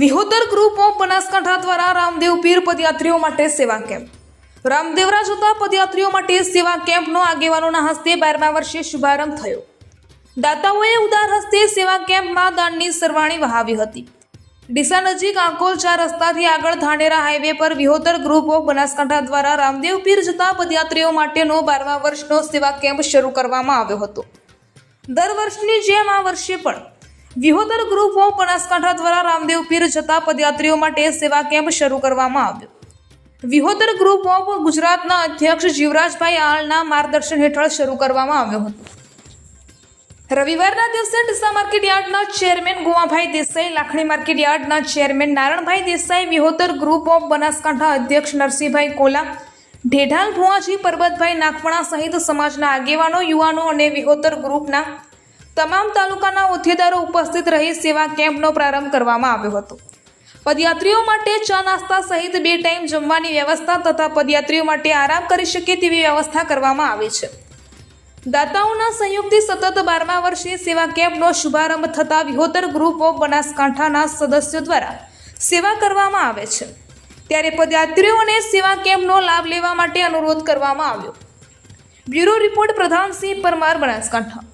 વિહોદર group of Banaskantha દ્વારા રામદેવ પીર પદયાત્રીઓ માટે સેવા કેમ્પ. રામદેવરા જતા પદયાત્રીઓ માટે સેવા કેમ્પનો આગેવાનોના હસ્તે બારમા વર્ષે શુભારંભ થયો. દાતાઓએ ઉદાર હસ્તે સેવા કેમ્પમાં દાનની સરવાણી વહાવી હતી. ડીસા નજીક આંકોલ ચાર રસ્તાથી આગળ ધાનેરા હાઈવે પર વિહોતર ગ્રુપ ઓફ બનાસકાંઠા દ્વારા રામદેવ પીર જતા પદયાત્રીઓ માટેનો બારમા વર્ષનો સેવા કેમ્પ શરૂ કરવામાં આવ્યો હતો. દર વર્ષની જેમ આ વર્ષે પણ વિહોદર ગ્રુપ ઓફ બનાસકાંઠા દ્વારા રામદેવ પીર જતા પદયાત્રીઓ માટે સેવા કેમ્પ શરૂ કરવામાં આવ્યો. વિહોદર ગ્રુપ ઓફ ગુજરાતના અધ્યક્ષ જીવરાજભાઈ આળના માર્ગદર્શન હેઠળ શરૂ કરવામાં આવ્યો હતો. રવિવારના દિવસે ડીસા માર્કેટ યાર્ડના ચેરમેન ગોવાભાઈ દેસાઈ, લાખણી માર્કેટ યાર્ડના chairman Naranbhai Desai Vihotar group of Banaskantha અધ્યક્ષ નરસિંહભાઈ કોલા, ઢેઢાલ ભુવાજી પરબતભાઈ નાગપણા સહિત સમાજના આગેવાનો, યુવાનો અને વિહોતર ગ્રુપના તમામ તાલુકાના હોદ્દેદારો ઉપસ્થિત રહી સેવા કેમ્પનો પ્રારંભ કરવામાં આવ્યો હતો. પદયાત્રીઓ માટે ચા નાસ્તા સહિત બે ટાઈમ જમવાની વ્યવસ્થા તથા પદયાત્રીઓ માટે આરામ કરી શકે તેવી વ્યવસ્થા કરવામાં આવી છે. દાતાઓના સંયુક્તથી સતત બારમા વર્ષે સેવા કેમ્પનો શુભારંભ થતા વિહોતર ગ્રુપ ઓફ બનાસકાંઠાના સદસ્યો દ્વારા સેવા કરવામાં આવે છે. ત્યારે પદયાત્રીઓને સેવા કેમ્પનો લાભ લેવા માટે અનુરોધ કરવામાં આવ્યો. Bureau report Pradhansinh Parmar, Banaskantha.